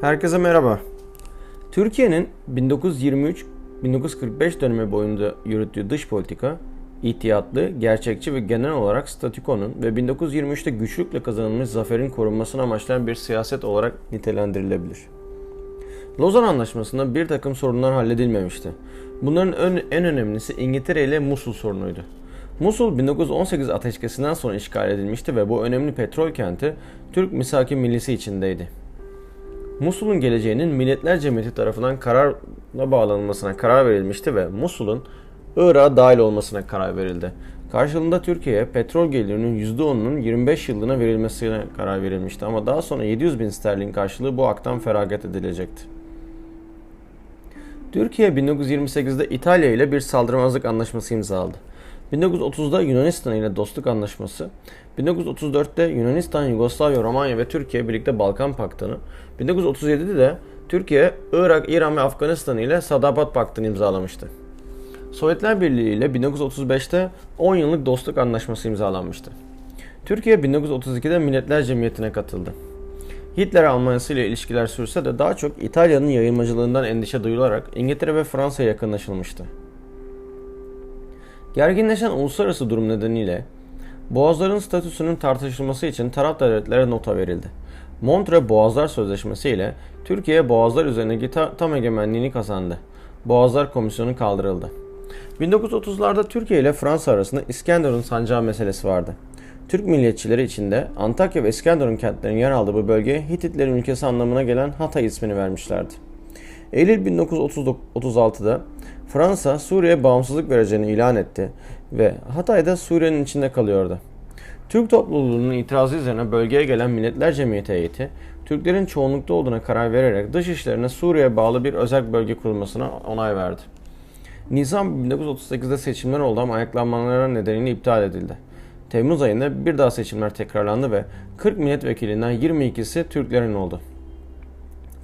Herkese merhaba. Türkiye'nin 1923-1945 dönemi boyunca yürüttüğü dış politika, ihtiyatlı, gerçekçi ve genel olarak statükonun ve 1923'te güçlükle kazanılmış zaferin korunmasını amaçlayan bir siyaset olarak nitelendirilebilir. Lozan Anlaşması'nda bir takım sorunlar halledilmemişti. Bunların en önemlisi İngiltere ile Musul sorunuydu. Musul 1918 ateşkesinden sonra işgal edilmişti ve bu önemli petrol kenti Türk Misaki Millisi içindeydi. Musul'un geleceğinin Milletler Cemiyeti tarafından kararla bağlanılmasına karar verilmişti ve Musul'un Irak'a dahil olmasına karar verildi. Karşılığında Türkiye'ye petrol gelirinin %10'unun 25 yıllığına verilmesine karar verilmişti ama daha sonra 700 bin sterlin karşılığı bu haktan feragat edilecekti. Türkiye 1928'de İtalya ile bir saldırmazlık anlaşması imzaladı. 1930'da Yunanistan ile dostluk anlaşması, 1934'te Yunanistan, Yugoslavya, Romanya ve Türkiye birlikte Balkan Paktı'nı, 1937'de de Türkiye, Irak, İran ve Afganistan ile Sadabat Paktı'nı imzalamıştı. Sovyetler Birliği ile 1935'te 10 yıllık dostluk anlaşması imzalanmıştı. Türkiye 1932'de Milletler Cemiyeti'ne katıldı. Hitler Almanyası ile ilişkiler sürse de daha çok İtalya'nın yayılmacılığından endişe duyularak İngiltere ve Fransa'ya yakınlaşılmıştı. Gerginleşen uluslararası durum nedeniyle Boğazların statüsünün tartışılması için taraf devletlere nota verildi. Montre Boğazlar Sözleşmesi ile Türkiye Boğazlar üzerindeki ta- tam egemenliğini kazandı. Boğazlar Komisyonu kaldırıldı. 1930'larda Türkiye ile Fransa arasında İskenderun sancağı meselesi vardı. Türk milliyetçileri içinde Antakya ve İskenderun kentlerinin yer aldığı bu bölgeye Hititlerin ülkesi anlamına gelen Hatay ismini vermişlerdi. Eylül 1936'da Fransa Suriye'ye bağımsızlık vereceğini ilan etti ve Hatay'da Suriye'nin içinde kalıyordu. Türk topluluğunun itirazı üzerine bölgeye gelen Milletler Cemiyeti heyeti, Türklerin çoğunlukta olduğuna karar vererek dış işlerine Suriye'ye bağlı bir özel bölge kurulmasına onay verdi. Nisan 1938'de seçimler oldu ama ayaklanmalar nedeniyle iptal edildi. Temmuz ayında bir daha seçimler tekrarlandı ve 40 milletvekilinden 22'si Türklerin oldu.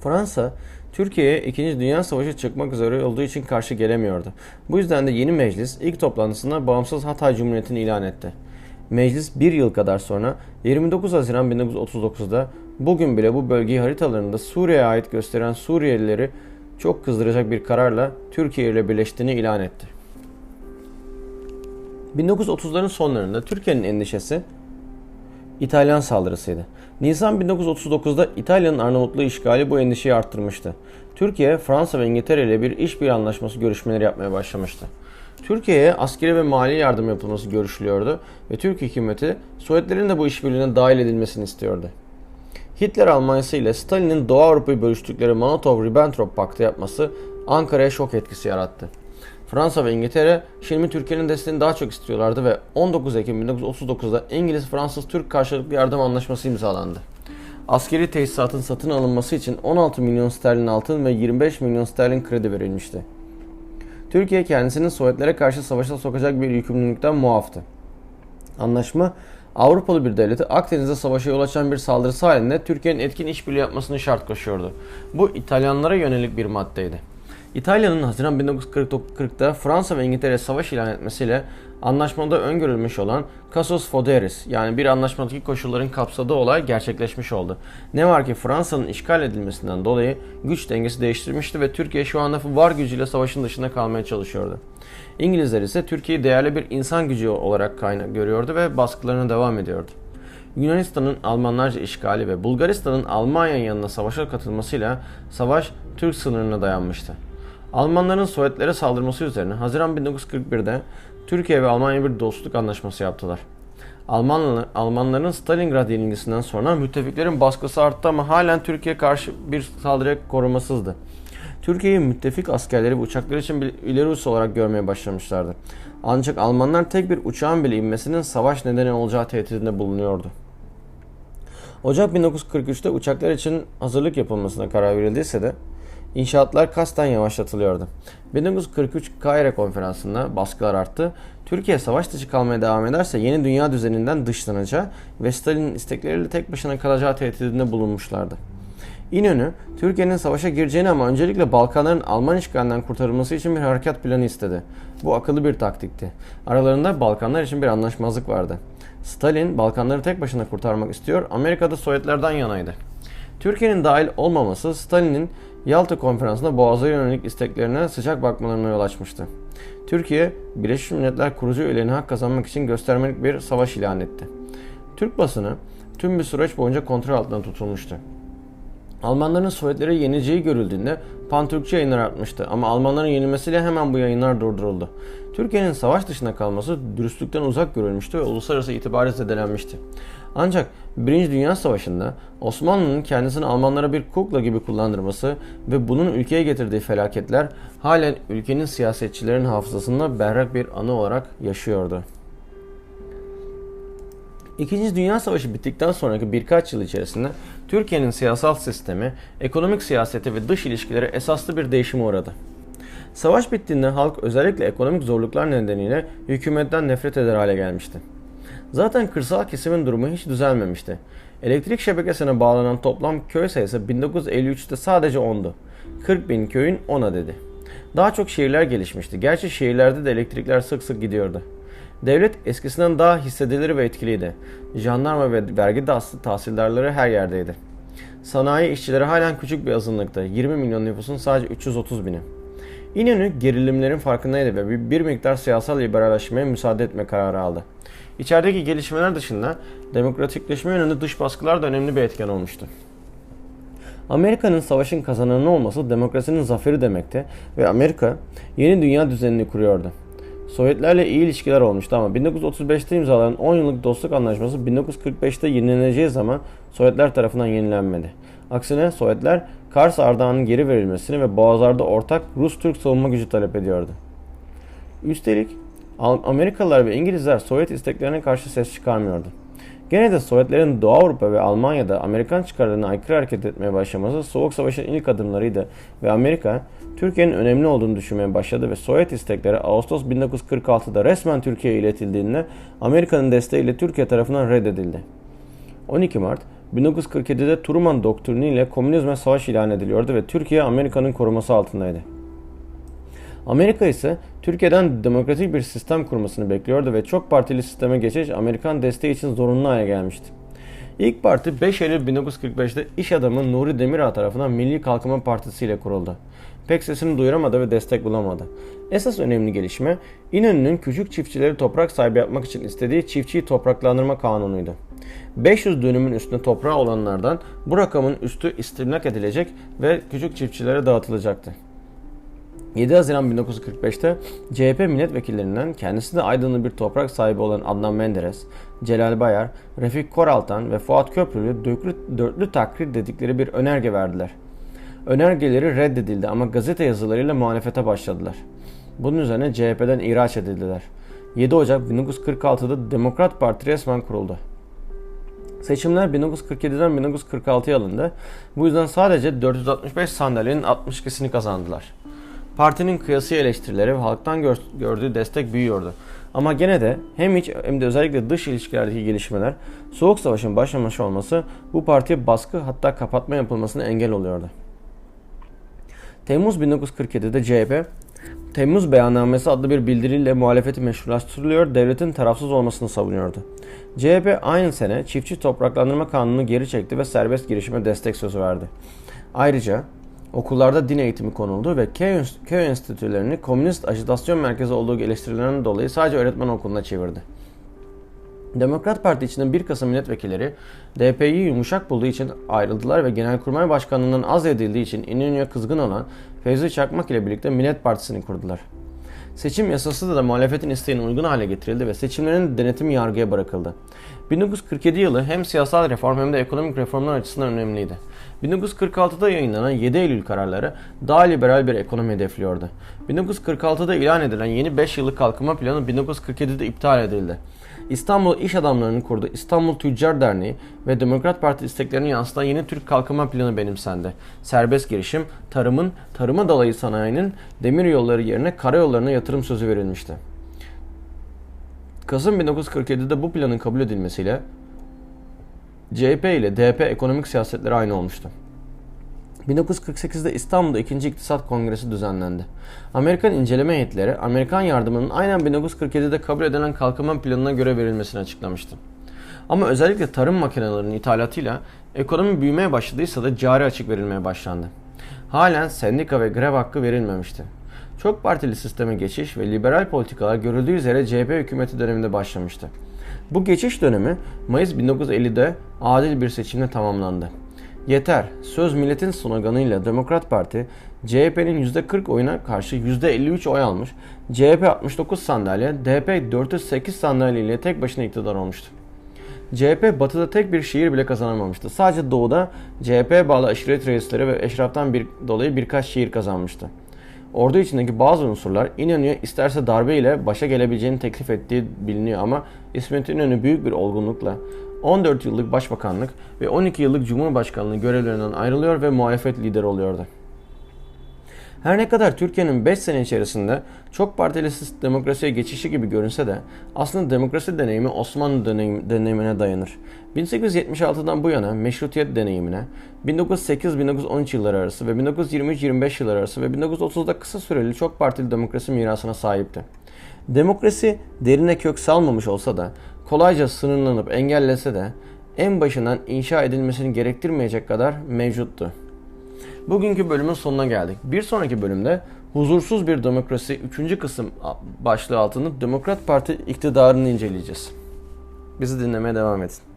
Fransa, Türkiye'ye 2. Dünya Savaşı çıkmak üzere olduğu için karşı gelemiyordu. Bu yüzden de yeni meclis ilk toplantısında bağımsız Hatay Cumhuriyeti'ni ilan etti. Meclis bir yıl kadar sonra 29 Haziran 1939'da bugün bile bu bölgeyi haritalarında Suriye'ye ait gösteren Suriyelileri çok kızdıracak bir kararla Türkiye ile birleştiğini ilan etti. 1930'ların sonlarında Türkiye'nin endişesi İtalyan saldırısıydı. Nisan 1939'da İtalya'nın Arnavutluğu işgali bu endişeyi arttırmıştı. Türkiye, Fransa ve İngiltere ile bir işbirliği anlaşması görüşmeleri yapmaya başlamıştı. Türkiye'ye askeri ve mali yardım yapılması görüşülüyordu ve Türk hükümeti Sovyetlerin de bu işbirliğine dahil edilmesini istiyordu. Hitler Almanyası ile Stalin'in Doğu Avrupa'yı bölüştükleri Molotov-Ribbentrop paktı yapması Ankara'ya şok etkisi yarattı. Fransa ve İngiltere şimdi Türkiye'nin desteğini daha çok istiyorlardı ve 19 Ekim 1939'da İngiliz-Fransız-Türk karşılıklı yardım anlaşması imzalandı. Askeri tesisatın satın alınması için 16 milyon sterlin altın ve 25 milyon sterlin kredi verilmişti. Türkiye kendisini Sovyetlere karşı savaşa sokacak bir yükümlülükten muaftı. Anlaşma Avrupalı bir devleti Akdeniz'de savaşa yol açan bir saldırısı halinde Türkiye'nin etkin işbirliği yapmasını şart koşuyordu. Bu İtalyanlara yönelik bir maddeydi. İtalya'nın Haziran 1940'da Fransa ve İngiltere savaş ilan etmesiyle anlaşmada öngörülmüş olan Casus Foderis yani bir anlaşmadaki koşulların kapsadığı olay gerçekleşmiş oldu. Ne var ki Fransa'nın işgal edilmesinden dolayı güç dengesi değiştirmişti ve Türkiye şu anda var gücüyle savaşın dışında kalmaya çalışıyordu. İngilizler ise Türkiye'yi değerli bir insan gücü olarak kaynak görüyordu ve baskılarına devam ediyordu. Yunanistan'ın Almanlarca işgali ve Bulgaristan'ın Almanya yanına savaşa katılmasıyla savaş Türk sınırına dayanmıştı. Almanların Sovyetlere saldırması üzerine Haziran 1941'de Türkiye ve Almanya bir dostluk anlaşması yaptılar. Almanlı, Almanların Stalingrad yenilgisinden sonra müttefiklerin baskısı arttı ama halen Türkiye karşı bir saldırıya korumasızdı. Türkiye'yi müttefik askerleri ve uçakları için bir ileri üs olarak görmeye başlamışlardı. Ancak Almanlar tek bir uçağın bile inmesinin savaş nedeni olacağı tehdidinde bulunuyordu. Ocak 1943'te uçaklar için hazırlık yapılmasına karar verildiyse de İnşaatlar kasten yavaşlatılıyordu. 1943 Kahire konferansında baskılar arttı. Türkiye savaş dışı kalmaya devam ederse yeni dünya düzeninden dışlanacağı ve Stalin'in istekleriyle tek başına kalacağı tehdidinde bulunmuşlardı. İnönü, Türkiye'nin savaşa gireceğini ama öncelikle Balkanların Alman işgalinden kurtarılması için bir harekat planı istedi. Bu akıllı bir taktikti. Aralarında Balkanlar için bir anlaşmazlık vardı. Stalin, Balkanları tek başına kurtarmak istiyor, Amerika'da Sovyetlerden yanaydı. Türkiye'nin dahil olmaması Stalin'in Yalta Konferansı'nda Boğaz'a yönelik isteklerine sıcak bakmalarına yol açmıştı. Türkiye, Birleşmiş Milletler kurucu üyeliğine hak kazanmak için göstermelik bir savaş ilan etti. Türk basını tüm bir süreç boyunca kontrol altında tutulmuştu. Almanların Sovyetlere yeneceği görüldüğünde Pan-Türkçe yayınlar artmıştı ama Almanların yenilmesiyle hemen bu yayınlar durduruldu. Türkiye'nin savaş dışında kalması dürüstlükten uzak görülmüştü ve uluslararası itibarı zedelenmişti. Ancak 1. Dünya Savaşı'nda Osmanlı'nın kendisini Almanlara bir kukla gibi kullandırması ve bunun ülkeye getirdiği felaketler halen ülkenin siyasetçilerin hafızasında berrak bir anı olarak yaşıyordu. İkinci Dünya Savaşı bittikten sonraki birkaç yıl içerisinde Türkiye'nin siyasal sistemi, ekonomik siyaseti ve dış ilişkileri esaslı bir değişime uğradı. Savaş bittiğinde halk özellikle ekonomik zorluklar nedeniyle hükümetten nefret eder hale gelmişti. Zaten kırsal kesimin durumu hiç düzelmemişti. Elektrik şebekesine bağlanan toplam köy sayısı 1953'te sadece 10'du. 40 bin köyün 10 adedi. Daha çok şehirler gelişmişti. Gerçi şehirlerde de elektrikler sık sık gidiyordu. Devlet eskisinden daha hissedilir ve etkiliydi. Jandarma ve vergi tahsildarları her yerdeydi. Sanayi işçileri halen küçük bir azınlıkta. 20 milyon nüfusun sadece 330 bini. İnönü gerilimlerin farkındaydı ve bir, miktar siyasal liberalleşmeye müsaade etme kararı aldı. İçerideki gelişmeler dışında demokratikleşme yönünde dış baskılar da önemli bir etken olmuştu. Amerika'nın savaşın kazananı olması demokrasinin zaferi demekti ve Amerika yeni dünya düzenini kuruyordu. Sovyetlerle iyi ilişkiler olmuştu ama 1935'te imzalanan 10 yıllık dostluk anlaşması 1945'te yenileneceği zaman Sovyetler tarafından yenilenmedi. Aksine Sovyetler Kars Ardahan'ın geri verilmesini ve Boğazlar'da ortak Rus-Türk savunma gücü talep ediyordu. Üstelik Amerikalılar ve İngilizler Sovyet isteklerine karşı ses çıkarmıyordu. Gene de Sovyetlerin Doğu Avrupa ve Almanya'da Amerikan çıkarlarına aykırı hareket etmeye başlaması Soğuk Savaş'ın ilk adımlarıydı ve Amerika Türkiye'nin önemli olduğunu düşünmeye başladı ve Sovyet istekleri Ağustos 1946'da resmen Türkiye'ye iletildiğinde Amerika'nın desteğiyle Türkiye tarafından reddedildi. 12 Mart 1947'de Truman doktrini ile komünizme savaş ilan ediliyordu ve Türkiye Amerika'nın koruması altındaydı. Amerika ise Türkiye'den demokratik bir sistem kurmasını bekliyordu ve çok partili sisteme geçiş Amerikan desteği için zorunlu hale gelmişti. İlk parti 5 Eylül 1945'te iş adamı Nuri Demirağ tarafından Milli Kalkınma Partisi ile kuruldu. Pek sesini duyuramadı ve destek bulamadı. Esas önemli gelişme İnönü'nün küçük çiftçileri toprak sahibi yapmak için istediği çiftçiyi topraklandırma kanunuydu. 500 dönümün üstünde toprağı olanlardan bu rakamın üstü istimlak edilecek ve küçük çiftçilere dağıtılacaktı. 7 Haziran 1945'te CHP milletvekillerinden kendisi de Aydınlı bir toprak sahibi olan Adnan Menderes, Celal Bayar, Refik Koraltan ve Fuat Köprülü dörtlü, dörtlü takrir dedikleri bir önerge verdiler. Önergeleri reddedildi ama gazete yazılarıyla muhalefete başladılar. Bunun üzerine CHP'den ihraç edildiler. 7 Ocak 1946'da Demokrat Parti resmen kuruldu. Seçimler 1947'den 1946'ya alındı. Bu yüzden sadece 465 sandalyenin 62'sini kazandılar. Partinin kıyası eleştirileri ve halktan gördüğü destek büyüyordu. Ama gene de hem iç hem de özellikle dış ilişkilerdeki gelişmeler, Soğuk Savaş'ın başlamış olması bu partiye baskı hatta kapatma yapılmasına engel oluyordu. Temmuz 1947'de CHP, Temmuz Beyannamesi adlı bir bildiriyle muhalefeti meşrulaştırılıyor, devletin tarafsız olmasını savunuyordu. CHP aynı sene çiftçi topraklandırma kanunu geri çekti ve serbest girişime destek sözü verdi. Ayrıca okullarda din eğitimi konuldu ve köy, köy enstitülerini komünist ajitasyon merkezi olduğu eleştirilerinden dolayı sadece öğretmen okuluna çevirdi. Demokrat Parti içinde bir Kasım milletvekilleri DP'yi yumuşak bulduğu için ayrıldılar ve Genelkurmay Başkanlığından az edildiği için İnönü'ye kızgın olan Fevzi Çakmak ile birlikte Millet Partisi'ni kurdular. Seçim yasası da, da muhalefetin isteğine uygun hale getirildi ve seçimlerin denetimi yargıya bırakıldı. 1947 yılı hem siyasal reform hem de ekonomik reformlar açısından önemliydi. 1946'da yayınlanan 7 Eylül kararları daha liberal bir ekonomi hedefliyordu. 1946'da ilan edilen yeni 5 yıllık kalkınma planı 1947'de iptal edildi. İstanbul İş Adamları'nın kurduğu İstanbul Tüccar Derneği ve Demokrat Parti isteklerini yansıtan yeni Türk Kalkınma Planı benimsendi. Serbest girişim, tarımın, tarıma dalayı sanayinin demir yolları yerine karayollarına yatırım sözü verilmişti. Kasım 1947'de bu planın kabul edilmesiyle CHP ile DP ekonomik siyasetleri aynı olmuştu. 1948'de İstanbul'da 2. İktisat Kongresi düzenlendi. Amerikan inceleme heyetleri Amerikan yardımının aynen 1947'de kabul edilen kalkınma planına göre verilmesini açıklamıştı. Ama özellikle tarım makinelerinin ithalatıyla ekonomi büyümeye başladıysa da cari açık verilmeye başlandı. Halen sendika ve grev hakkı verilmemişti. Çok partili sisteme geçiş ve liberal politikalar görüldüğü üzere CHP hükümeti döneminde başlamıştı. Bu geçiş dönemi Mayıs 1950'de adil bir seçimle tamamlandı. Yeter, söz milletin sloganıyla Demokrat Parti CHP'nin %40 oyuna karşı %53 oy almış, CHP 69 sandalye, DP 408 sandalye ile tek başına iktidar olmuştu. CHP batıda tek bir şehir bile kazanamamıştı. Sadece doğuda CHP bağlı aşiret reisleri ve eşraftan bir, dolayı birkaç şehir kazanmıştı. Ordu içindeki bazı unsurlar İnönü'ye isterse darbe ile başa gelebileceğini teklif ettiği biliniyor ama İsmet İnönü büyük bir olgunlukla 14 yıllık başbakanlık ve 12 yıllık cumhurbaşkanlığı görevlerinden ayrılıyor ve muhalefet lideri oluyordu. Her ne kadar Türkiye'nin 5 sene içerisinde çok partili demokrasiye geçişi gibi görünse de aslında demokrasi deneyimi Osmanlı deneyim, deneyimine dayanır. 1876'dan bu yana meşrutiyet deneyimine, 1908-1913 yılları arası ve 1923-25 yılları arası ve 1930'da kısa süreli çok partili demokrasi mirasına sahipti. Demokrasi derine kök salmamış olsa da kolayca sınırlanıp engellese de en başından inşa edilmesini gerektirmeyecek kadar mevcuttu. Bugünkü bölümün sonuna geldik. Bir sonraki bölümde huzursuz bir demokrasi 3. kısım başlığı altında Demokrat Parti iktidarını inceleyeceğiz. Bizi dinlemeye devam edin.